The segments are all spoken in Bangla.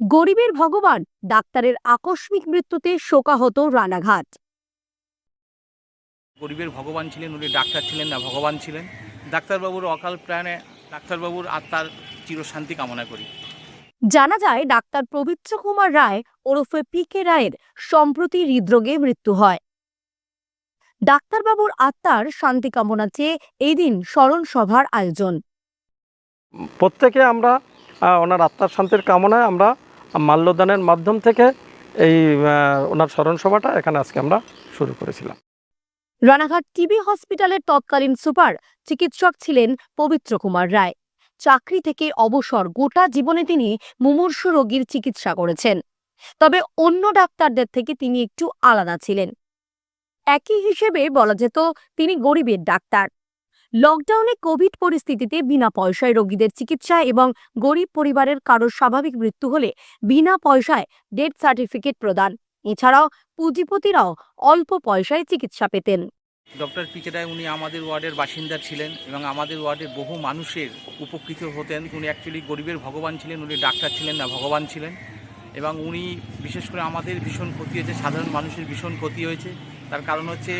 গরিবের ভগবান ডাক্তারের আকস্মিক মৃত্যুতে শোকাহত রানাঘাট। গরিবের ভগবান ছিলেন উনি ডাক্তার ছিলেন না ভগবান ছিলেন। ডাক্তারবাবুর অকাল প্রাণে ডাক্তারবাবুর আত্মার চিরশান্তি কামনা করি। জানা যায় ডাক্তার পবিত্র কুমার রায় ওরফে পি কে রায়ের সম্প্রতি হৃদরোগে মৃত্যু হয়। ডাক্তারবাবুর আত্মার শান্তি কামনা চেয়ে এই দিন স্মরণ সভার আয়োজন। প্রত্যেকে আমরা আহ, ওনার আত্মার শান্তির কামনায় আমরা মাল্যদানের মাধ্যম থেকে এই ওনার স্মরণ সভাটা এখানে আজকে আমরা শুরু করেছিলাম। রানাঘাট টিবি হসপিটালের তৎকালীন সুপার চিকিৎসক ছিলেন পবিত্র কুমার রায়। চাকরি থেকে অবসর গোটা জীবনে তিনি মুমূর্ষু রোগীর চিকিৎসা করেছেন। তবে অন্য ডাক্তারদের থেকে তিনি একটু আলাদা ছিলেন। একই হিসেবে বলা যেত তিনি গরিবের ডাক্তার। লকডাউনে কোভিড পরিস্থিতিতে বিনা পয়সায় রোগীদের চিকিৎসা এবং গরিব পরিবারের কারোর স্বাভাবিক মৃত্যু হলে বিনা পয়সায় ডেথ সার্টিফিকেট প্রদান। এছাড়াও পুঁজিপতিরাও অল্প পয়সায় চিকিৎসা পেতেন। ডক্টর পিকে রায় উনি আমাদের ওয়ার্ডের বাসিন্দা ছিলেন এবং আমাদের ওয়ার্ডের বহু মানুষের উপকৃত হতেন। উনি অ্যাকচুয়ালি গরিবের ভগবান ছিলেন, উনি ডাক্তার ছিলেন না, ভগবান ছিলেন। এবং উনি বিশেষ করে আমাদের ভীষণ ক্ষতি হয়েছে, সাধারণ মানুষের ভীষণ ক্ষতি হয়েছে। তার কারণ হচ্ছে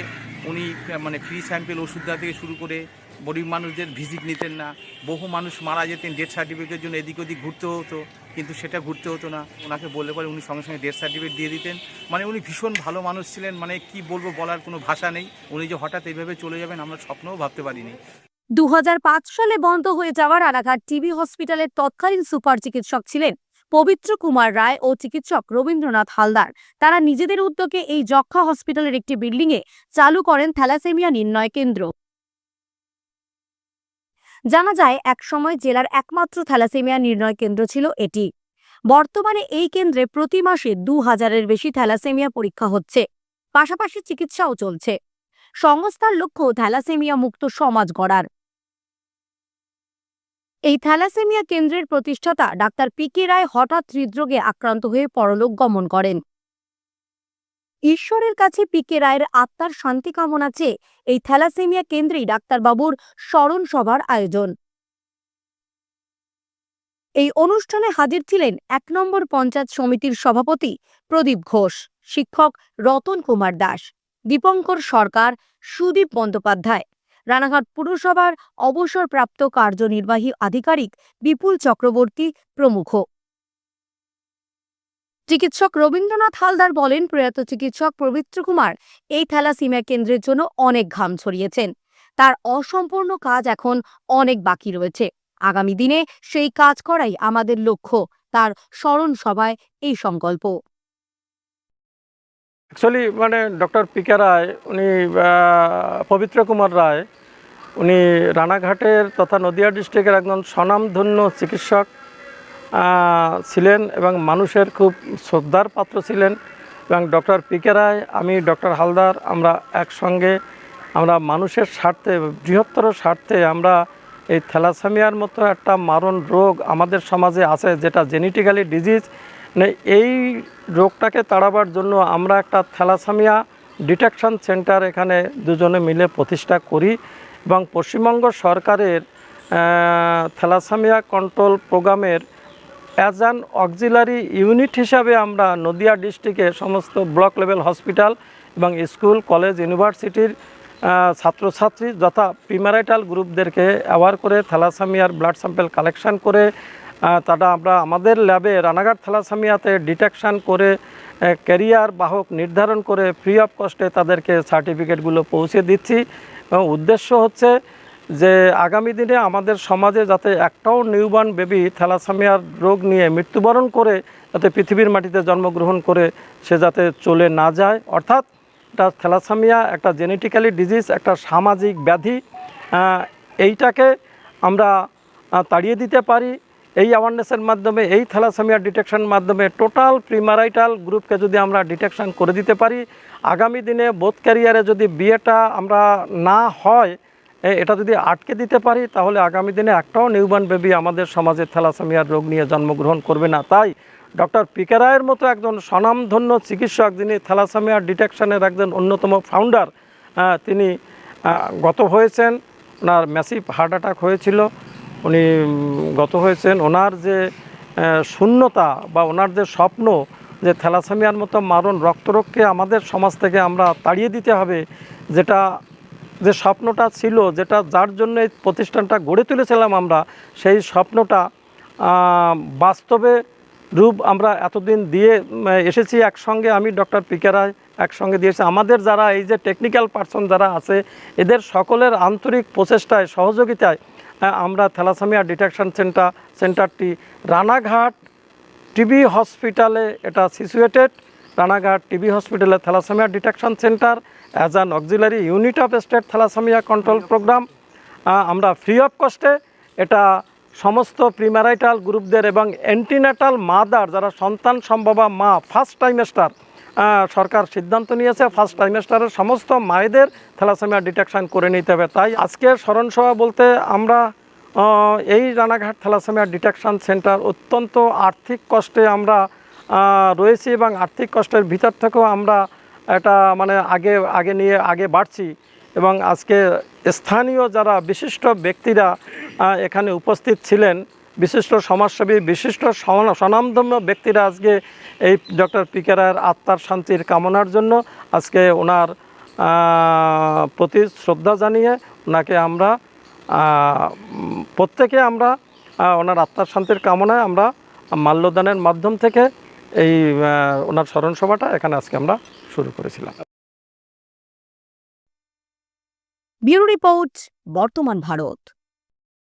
উনি মানে ফ্রি স্যাম্পেল ওষুধ দেওয়া থেকে শুরু করে গরিব মানুষদের ভিজিট নিতেন না। বহু মানুষ মারা যেতেন ডেথ সার্টিফিকেটের জন্য এদিক ওদিক ঘুরতে হতো, কিন্তু সেটা ঘুরতে হতো না। ওনাকে বললে পরে উনি সঙ্গে সঙ্গে ডেথ সার্টিফিকেট দিয়ে দিতেন। মানে উনি ভীষণ ভালো মানুষ ছিলেন মানে কি বলব বলার কোনো ভাষা নেই। উনি যে হঠাৎ এইভাবে চলে যাবেন আমরা স্বপ্নও ভাবতে পারিনি। দু হাজার পাঁচ সালে বন্ধ হয়ে যাওয়ার রানাঘাট টিবি হসপিটালের তৎকালীন সুপার চিকিৎসক ছিলেন পবিত্র কুমার রায় ও চিকিৎসক রবীন্দ্রনাথ হালদার। তারা নিজেদের উদ্যোগে এই যক্ষা হসপিটালের একটি বিল্ডিংয়ে চালু করেন থ্যালাসেমিয়া নির্ণয় কেন্দ্র। জানা যায়, একসময় জেলার একমাত্র থ্যালাসেমিয়া নির্ণয় কেন্দ্র ছিল এটি। বর্তমানে এই কেন্দ্রে প্রতি মাসে দু হাজারের বেশি থ্যালাসেমিয়া পরীক্ষা হচ্ছে, পাশাপাশি চিকিৎসাও চলছে। সংস্থার লক্ষ্য থ্যালাসেমিয়া মুক্ত সমাজ গড়ার। এই থ্যালাসেমিয়া কেন্দ্রের প্রতিষ্ঠাতা ডাক্তার পি কে রায় হঠাৎ হৃদরোগে আক্রান্ত হয়ে পরলোক গমন করেন। ঈশ্বরের কাছে পি কে রায়ের আত্মার শান্তি কামনা চেয়ে এই থ্যালাসেমিয়া কেন্দ্রেই ডাক্তারবাবুর স্মরণ সভার আয়োজন। এই অনুষ্ঠানে হাজির ছিলেন এক নম্বর পঞ্চায়েত সমিতির সভাপতি প্রদীপ ঘোষ, শিক্ষক রতন কুমার দাস, দীপঙ্কর সরকার, সুদীপ বন্দ্যোপাধ্যায়, রানাঘাট পুরসভার অবসরপ্রাপ্ত কার্যনির্বাহী আধিকারিক বিপুল চক্রবর্তী প্রমুখ। চিকিৎসক রবীন্দ্রনাথ হালদার বলেন, প্রয়াত চিকিৎসক পবিত্র কুমার এই থ্যালাসিমিয়া কেন্দ্রের জন্য অনেক ঘাম ছড়িয়েছেন। তার অসম্পূর্ণ কাজ এখন অনেক বাকি রয়েছে। আগামী দিনে সেই কাজ করাই আমাদের লক্ষ্য। তার স্মরণ সভায় এই সংকল্প। অ্যাকচুয়ালি মানে ডক্টর পিকে রায়, উনি পবিত্র কুমার রায়, উনি রানাঘাটের তথা নদিয়া ডিস্ট্রিক্টের একজন স্বনামধন্য চিকিৎসক। ছিলেন এবং মানুষের খুব শ্রদ্ধার পাত্র ছিলেন এবং ডক্টর পিকে রায়, আমি ডক্টর হালদার, আমরা একসঙ্গে, আমরা মানুষের স্বার্থে, বৃহত্তর স্বার্থে আমরা এই থ্যালাসেমিয়ার মতো একটা মারণ রোগ আমাদের সমাজে আছে, যেটা জেনেটিক্যালি ডিজিজ মানে এই রোগটাকে তাড়াবার জন্য আমরা একটা থ্যালাসেমিয়া ডিটেকশন সেন্টার এখানে দুজনে মিলে প্রতিষ্ঠা করি এবং পশ্চিমবঙ্গ সরকারের থ্যালাসেমিয়া কন্ট্রোল প্রোগ্রামের অ্যাজ অ্যান অক্সিলারি ইউনিট হিসাবে আমরা নদিয়া ডিস্ট্রিক্টে সমস্ত ব্লক লেভেল হসপিটাল এবং স্কুল, কলেজ, ইউনিভার্সিটির ছাত্রছাত্রী যথা প্রিমারাইটাল গ্রুপদেরকে অ্যাওয়ার করে থ্যালাসামিয়ার ব্লাড স্যাম্পেল কালেকশান করে তারা আমরা আমাদের ল্যাবে রানাঘাট থ্যালাসামিয়াতে ডিটেকশন করে ক্যারিয়ার বাহক নির্ধারণ করে ফ্রি অফ কস্টে তাদেরকে সার্টিফিকেটগুলো পৌঁছে দিচ্ছি। এবং উদ্দেশ্য হচ্ছে যে আগামী দিনে আমাদের সমাজে যাতে একটাও নিউবর্ন বেবি থ্যালাসামিয়ার রোগ নিয়ে মৃত্যুবরণ করে, যাতে পৃথিবীর মাটিতে জন্মগ্রহণ করে সে যাতে চলে না যায়, অর্থাৎ এটা থ্যালাসামিয়া একটা জেনেটিক্যালি ডিজিজ, একটা সামাজিক ব্যাধি এইটাকে আমরা তাড়িয়ে দিতে পারি। এই অ্যাওয়ারনেসের মাধ্যমে, এই থ্যালাসেমিয়া ডিটেকশন মাধ্যমে টোটাল প্রিমারাইটাল গ্রুপকে যদি আমরা ডিটেকশন করে দিতে পারি, আগামী দিনে বোধ ক্যারিয়ারে যদি বিয়েটা আমরা না হয় এটা যদি আটকে দিতে পারি, তাহলে আগামী দিনে একটাও নিউবর্ন বেবি আমাদের সমাজে থ্যালাসেমিয়ার রোগ নিয়ে জন্মগ্রহণ করবে না। তাই ডক্টর পিকে রায়ের মতো একজন স্বনামধন্য চিকিৎসক, যিনি থ্যালাসেমিয়া ডিটেকশনের একজন অন্যতম ফাউন্ডার তিনি গত হয়েছেন, ওনার ম্যাসিভ হার্ট অ্যাটাক হয়েছিল, উনি গত হয়েছেন। ওনার যে শূন্যতা বা ওনার যে স্বপ্ন যে থ্যালাসেমিয়ার মতো মারণ, রক্তরোগকে আমাদের সমাজ থেকে আমরা তাড়িয়ে দিতে হবে, যেটা যে স্বপ্নটা ছিল, যেটা যার জন্য এই প্রতিষ্ঠানটা গড়ে তুলেছিলাম আমরা, সেই স্বপ্নটা বাস্তবে রূপ আমরা এতদিন দিয়ে এসেছি একসঙ্গে আমি, ডক্টর পিকে রায় একসঙ্গে দিয়েছি। আমাদের যারা এই যে টেকনিক্যাল পার্সন যারা আছে, এদের সকলের আন্তরিক প্রচেষ্টায়, সহযোগিতায় আমরা থ্যালাসেমিয়া ডিটেকশন সেন্টার, সেন্টারটি রানাঘাট টিবি হসপিটালে এটা সিচুয়েটেড। রানাঘাট টিবি হসপিটালে thalassemia detection centre as an auxiliary unit of state thalassemia control programme আমরা ফ্রি অফ কস্টে এটা সমস্ত প্রিম্যারাইটাল গ্রুপদের এবং অ্যান্টিনাটাল মাদার যারা সন্তান সম্ভবা মা ফার্স্ট টাইমেস্টার সরকার সিদ্ধান্ত নিয়েছে ফার্স্ট টাইমেস্টারের সমস্ত মায়েদের থ্যালাসেমিয়া ডিটেকশন করে নিতে হবে। তাই আজকে স্মরণসভা বলতে আমরা এই রানাঘাট থ্যালাসেমিয়া ডিটেকশন সেন্টার অত্যন্ত আর্থিক কষ্টে আমরা রয়েছি এবং আর্থিক কষ্টের ভিতর থেকেও আমরা এটা মানে আগে আগে নিয়ে, আগে বাড়ছি এবং আজকে স্থানীয় যারা বিশিষ্ট ব্যক্তিরা এখানে উপস্থিত ছিলেন, বিশিষ্ট সমাজসেবী, বিশিষ্ট স্বনামধন্য ব্যক্তিরা আজকে এই ডক্টর পিকে রায়ের আত্মার শান্তির কামনার জন্য আজকে ওনার প্রতি শ্রদ্ধা জানিয়ে ওনাকে আমরা প্রত্যেকে আমরা ওনার আত্মার শান্তির কামনায় আমরা মাল্যদানের মাধ্যম থেকে এই ওনার স্মরণ সভাটা এখানে আজকে আমরা শুরু করেছিলাম। ব্যুরো রিপোর্ট বর্তমান ভারত।